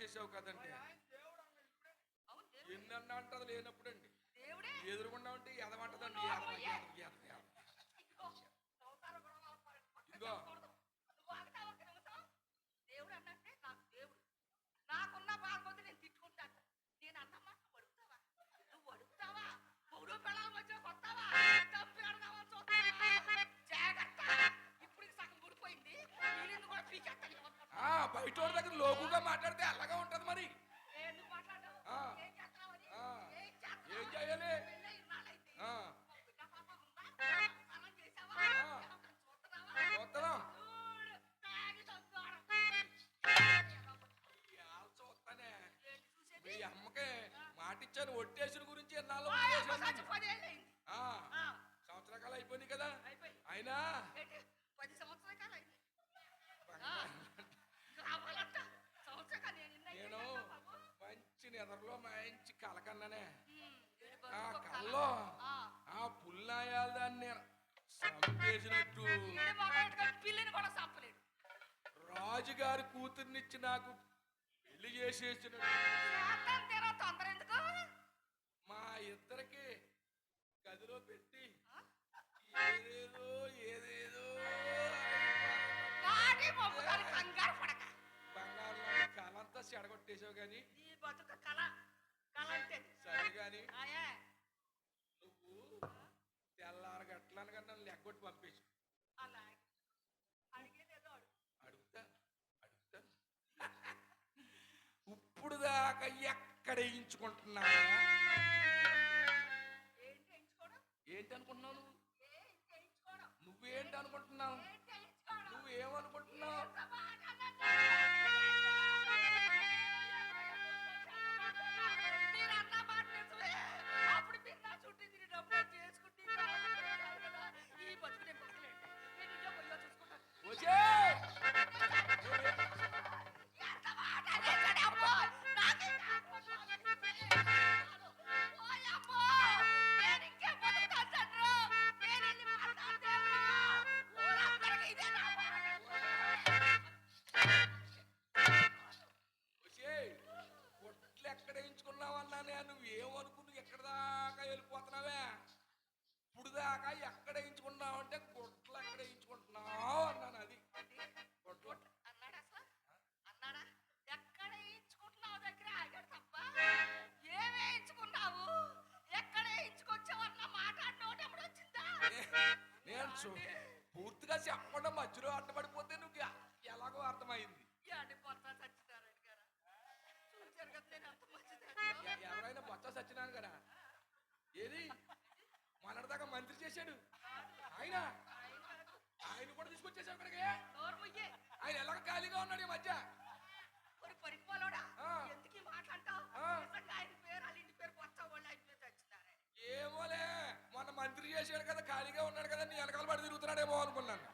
చేసావు కదండి ఎన్ని అన్న అంటది లేనప్పుడండి. ఎదురుకుండా ఉంటే ఎదవంటదండి బయటోడి దగ్గర లోకుగా మాట్లాడితే అలాగా ఉంటది మరి. ఏం చేయాలి? చూస్తాం చూస్తానే. మీ అమ్మకే మాటిచ్చాను ఒట్టేసిన గురించి ఎన్నాళ్ళు సంవత్సరకాలు అయిపోయింది కదా. అయినా చేసినట్టు. పిల్లిని రాజుగారి కూతుర్నిచ్చి నాకు పెళ్ళి చేసేసినట్టు. మా ఇద్దరికి గదిలో పెట్టి ఏదేదో ఏదేదో కంగారు పడక. బంగారు చెడగొట్టేసావు కానీ సరే కానీ ఎగ్గొట్టి పంపేసి అడుగుతా అడుగుతా. ఇప్పుడు దాకా ఎక్కడ వేయించుకుంటున్నా ఏంటి ఏంటనుకున్నావు సో పూర్తిగా చెప్పకుండా మధ్యలో అడ్డపడిపోతే నువ్వు ఎలాగో అర్థమైంది. ఎవరైనా బొత్స సత్యనారాయణ కదా? ఏది? మొన్నటిదాకా మంత్రి చేశాడు. ఆయన? ఆయన కూడా తీసుకొచ్చేసాడు ఆయన ఎలాగో ఖాళీగా ఉన్నాడు ఈ మధ్య? లేదని వెనకాల పడి తిరుగుతున్నాడేమో అనుకున్నాను.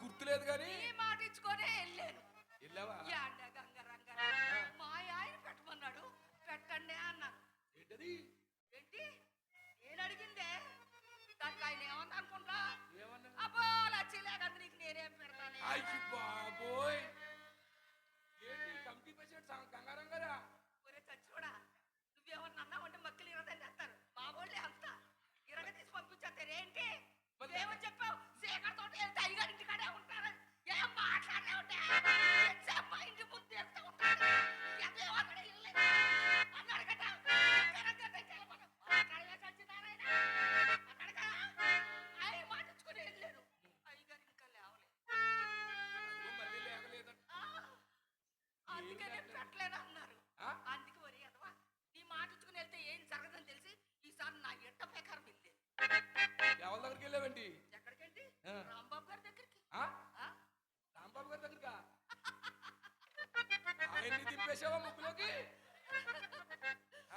గుర్తులేదు కానీ మాట ఇచ్చుకొని వెళ్ళాను. వెళ్ళావా? వేసావా ముక్కులోకి?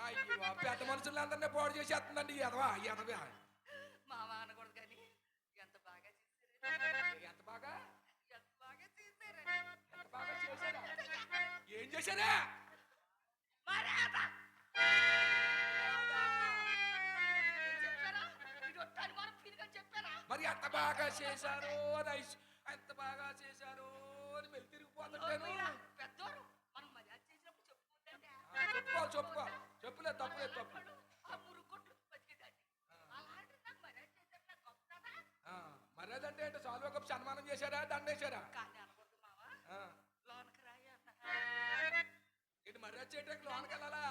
అయ్యో పెద్ద మనుషులందరినీ పాడు చేసేస్తుందండి ఎదవా ఎదవా మామ అనకూడదు కానీ ఎంత బాగా చేశారు ఎంత బాగా? ఎంత బాగా చేశారు ఎంత బాగా చేశారా? ఏం చేశారా? మరి ఎంత బాగా చేశారు అని ఎంత బాగా చేశారు అని వెళ్ళి తిరిగిపోతుంటాను చెప్పుకో. చెప్పులే తప్పులే తప్పు. మర్యాద అంటే ఏంటో? సాల్వ ఒక సన్మానం చేశారా? దండేశారా? ఇటు మర్యాద చేయటానికి లోనకి వెళ్ళాలా?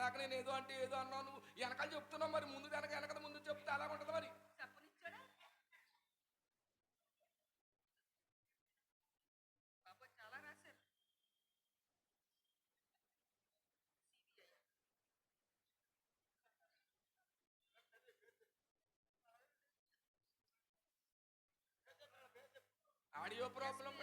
ఇందాక నేను ఏదో అంటే ఏదో అన్నావు నువ్వు వెనకాల చెప్తున్నావు మరి ముందు వెనక వెనక ముందు చెప్తే అలా ఉంటుంది మరి? ఆడియో ప్రాబ్లం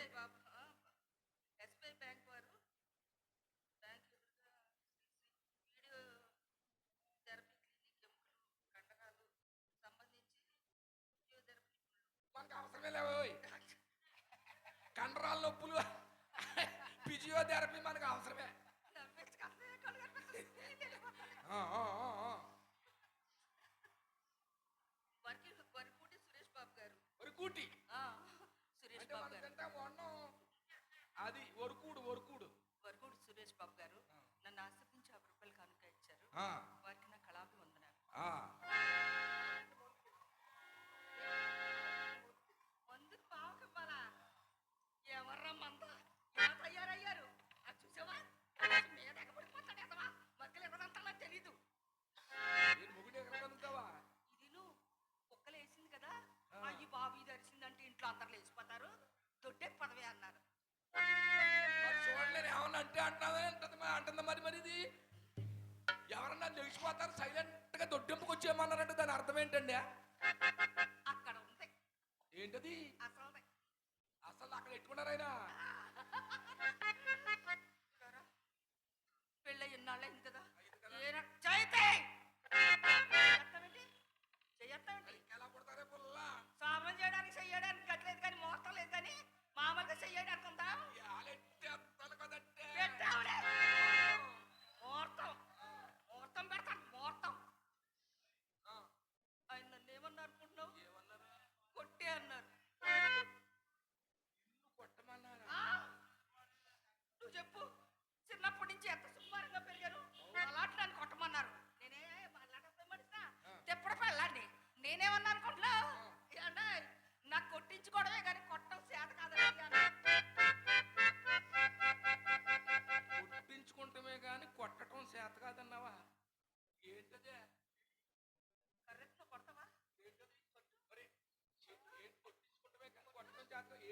అది వరకుడు వరకుడు వరకుడు సురేష్ బాబు గారు నన్ను ఆశ్రదించి యాభై రూపాయలు కనుక ఇచ్చారు. వారికి నా కళాభివందనాలు. అంటున్నావే అంటుంది అంటుంది మరి మరి ఇది. ఎవరన్నా తెలిసిపోతారు సైలెంట్గా దొడ్డింపుకి వచ్చేయమన్నారంటే దాని అర్థం ఏంటండి? అక్కడ ఉంది ఏంటది? అసలు అక్కడ ఎట్టుకున్నారు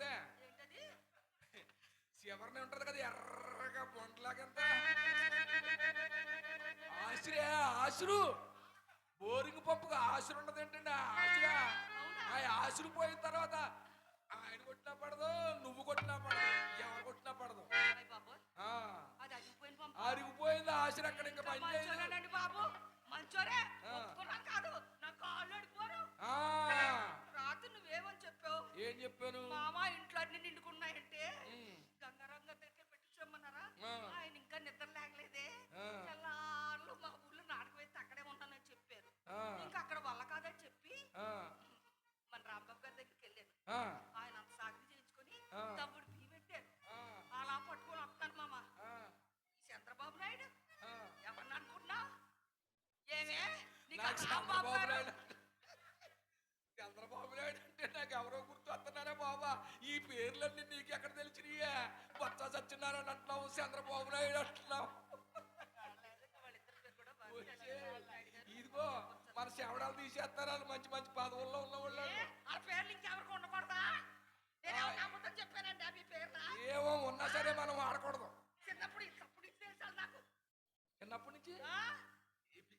ఉంటదే చివరిని ఉంటది కదా ఎర్రగా బొంటలాగంత ఆశ్రే ఆశ్రు. బోరింగ్ పంపుగా ఆశ్రు ఉండదు ఏంటండి ఆశ్రా ఆ ఆశ్రు పోయిన తర్వాత ఆయన కొట్టినా పడదు నువ్వు కొట్టినా పడదు ఎవరు కొట్టినా పడదు. అరిగిపోయింది ఆశ్ర అక్కడ ఇంకా మంచోరే ఏం చెప్పాను? మామా ఇంట్లో అన్ని నిండుకున్నాయంటే గంగారాం గారి దగ్గర పెట్టించమన్నారా? ఆయన ఇంకా నిద్ర లేకలేదే. చల్లార్లు మా ఊళ్ళో నాటకం అయితే అక్కడే ఉన్నానని చెప్పారు. ఇంకా అక్కడ వల్ల కాదని చెప్పి మన రాంబాబు గారి దగ్గరికి వెళ్ళాను. ఆయన అంత సాగు చేయించుకొని తమ్ముడు పీ పెట్టారు. అలా పట్టుకొని వస్తాను మామ. చంద్రబాబు నాయుడు? ఎవరిని అనుకున్నా ఏమే? నీకు రాంబాబు నాయుడు బాబా ఈ పేర్లన్నీ నీకు ఎక్కడ తెలిసినయే? బొత్స సత్యనారాయణ అంటున్నావు చంద్రబాబు నాయుడు అంటున్నావు. ఇదిగో మన శవడాలు తీసేస్తారు మంచి మంచి పదవుల్లో ఉన్న వాళ్ళు ఏమో ఉన్నా సరే మనం వాడకూడదు. చిన్నప్పటి నుంచి?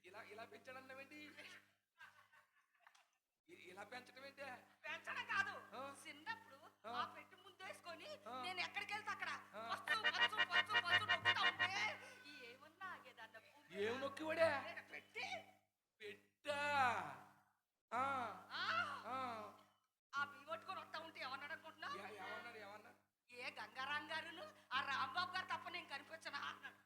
ఇలా ఇలా పెంచడం ఏంటి? ఇలా పెంచడం ఏంటి? పెంచడం కాదు. చిన్నప్పుడు ఆ. పెట్టి ముందేసుకొని నేను ఎక్కడికి వెళ్తే అక్కడ పచ్చు ఏమన్నా ఏం నొక్కి పడే పెట్టి. పెట్టా? ఆ. పట్టుకొని వస్తా ఉంటే ఏమన్నాడు అనుకుంటున్నా ఏమన్నాడు ఏమన్నా? ఏ గంగారాం గారును? ఆ రాంబాబు గారు తప్ప నేను కనిపించనా? అన్నాడు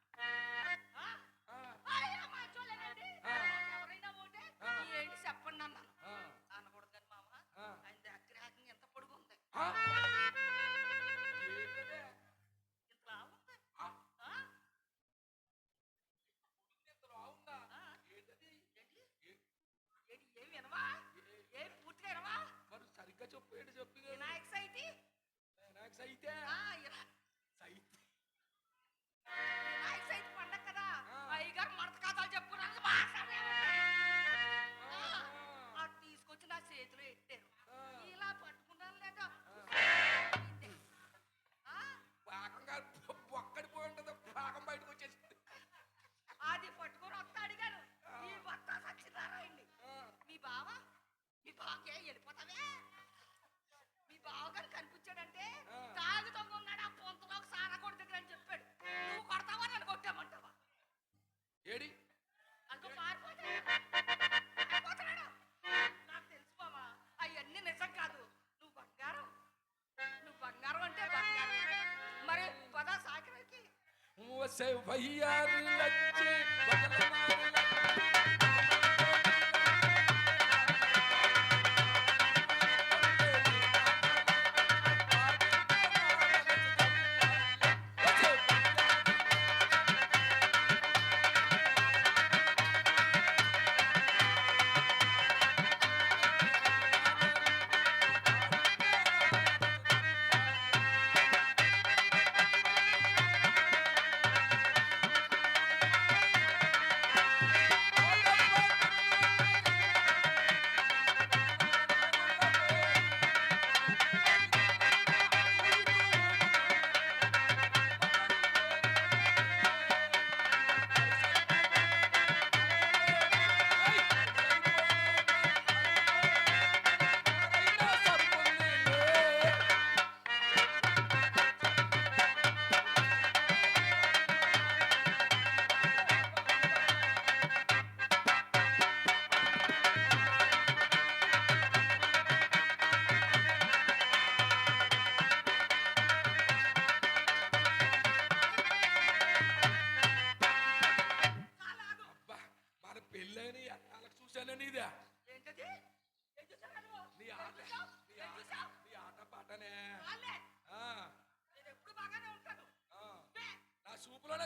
మీ బావగారు కనిపించాడంటే తాగి దొంగ ఉన్నాడు ఆ పొంతలో సారా కొడుతు అని చెప్పాడు. నువ్వు కొడతావా నన్ను కొట్టామంటావా ఏడి? అదిగో పారిపోతాడు నాకు తెలుసు బావా అవన్నీ నిజం కాదు. నువ్వు బంగారం. నువ్వు బంగారం అంటే బంగారం. మరి పద సాకిరకి వస్తే భయ్యా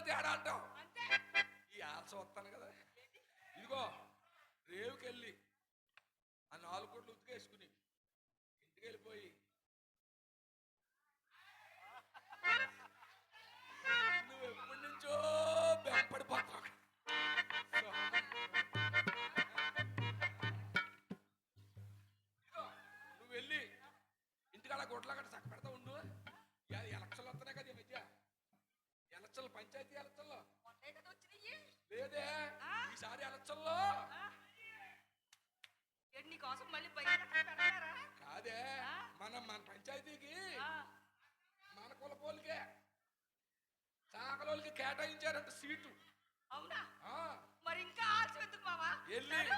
தேடாண்டோம். నీకోసం మళ్ళీ కాదే? మనం మన పంచాయతీకి మన కులపోలికే సాకలోళ్ళకి కేటాయించారంట సీటు. అవునా? మరి ఇంకా ఆలస్యం ఎందుకు మావా? ఎల్లి. నడు.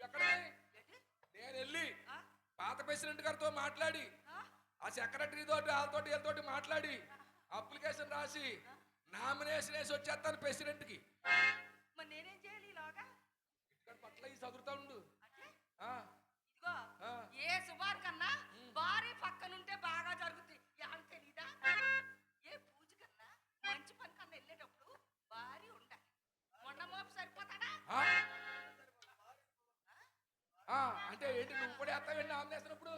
ఎక్కడ? నేను వెళ్ళి? పాత ప్రెసిడెంట్ గారితో మాట్లాడి. ఆ? సెక్రటరీ తోటి వాళ్ళతోటి వీళ్ళతోటి మాట్లాడి. అప్లికేషన్ రాసి నామినేషన్ వేసి వచ్చేస్తాను ప్రెసిడెంట్కి. మరి నేనేం చేయాలి ఇలాగా? ఇక్కడ పట్ల ఈ చదువుతా ఉండు. ఇదిగో. ఏ శుభాన్ కన్నా భారీ పక్కనుంటే బాగా జరుగుతుంది అని తెలీదా? ఏ పూజ కన్నా మంచి పని కన్నా వెళ్ళేటప్పుడు భారీ ఉండాలి. మొన్న మోపు సరిపోతాడా? అంటే ఏంటి నువ్వు కూడా వేస్తావేంటి నామినేషన్ ఇప్పుడు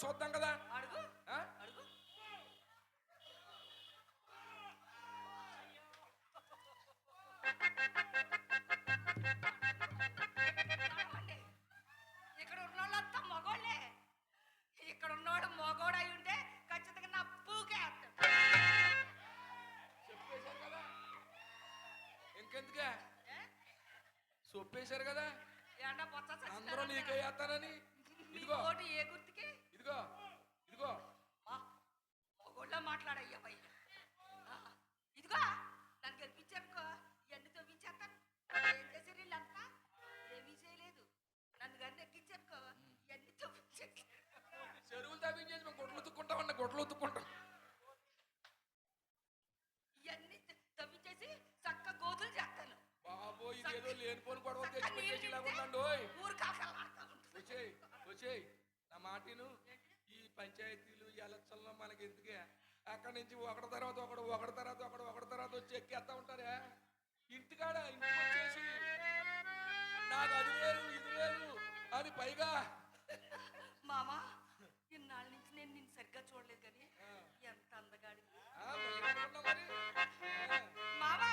చూద్దాం కదా. అడుగు? అడుగు. ఇక్కడ ఉన్నోళ్ళంతా మగోళ్ళే. ఇక్కడ ఉన్నోడు మగోడై ఉంటే ఖచ్చితంగా నా పూకే చెప్పేశారు కదా. ఇంకెందుకే? చెప్పేశారు కదా. అందరూ నీకే వేస్తానని ఇదిగో. ఏ గుర్తుకి? ఇదిగో ఇదిగో. మగోళ్ళ మాట్లాడయ్యా భయ్య. ఇదిగో నన్ను గెలిపించానుకో ఇవన్నీ తవ్వించేస్తాను. ఏం చేశారు వీళ్ళంతా? ఏమీ చేయలేదు. నన్ను కానీ ఎక్కించానుకో ఇవన్నీ తవ్వించేస్తాను. చెరువులు తవ్వించేసి మేము గొడ్లు ఉతుక్కుంటామన్న గొడ్లు ఉతుక్కుంటాం. ఇవన్నీ తవ్వించేసి చక్క గోతులు చేస్తాను. బాబో ఇదేదో లేనిపోని గొడవ ఓయ్. ఊరు కలకలాడుతూ ఉంటుంది. వచ్చేయ్ వచ్చేయ్. నా మాటిను పంచాయతీలు ఎలక్షన్లో మనకి ఎందుకే? అక్కడి నుంచి ఒకటి తర్వాత ఒకడు ఒకటి తర్వాత ఒకడు ఒకటి తర్వాత వచ్చి ఎక్కేస్తా ఉంటారే? ఇంటికాడ ఇంటికి వచ్చేసి నాకు అది లేదు ఇది లేదు అని పైగా మామా ఇన్నాళ్ళ నుంచి నేను నిన్ను సరిగ్గా చూడలేదు కానీ ఎంత అందగాడి? మామా!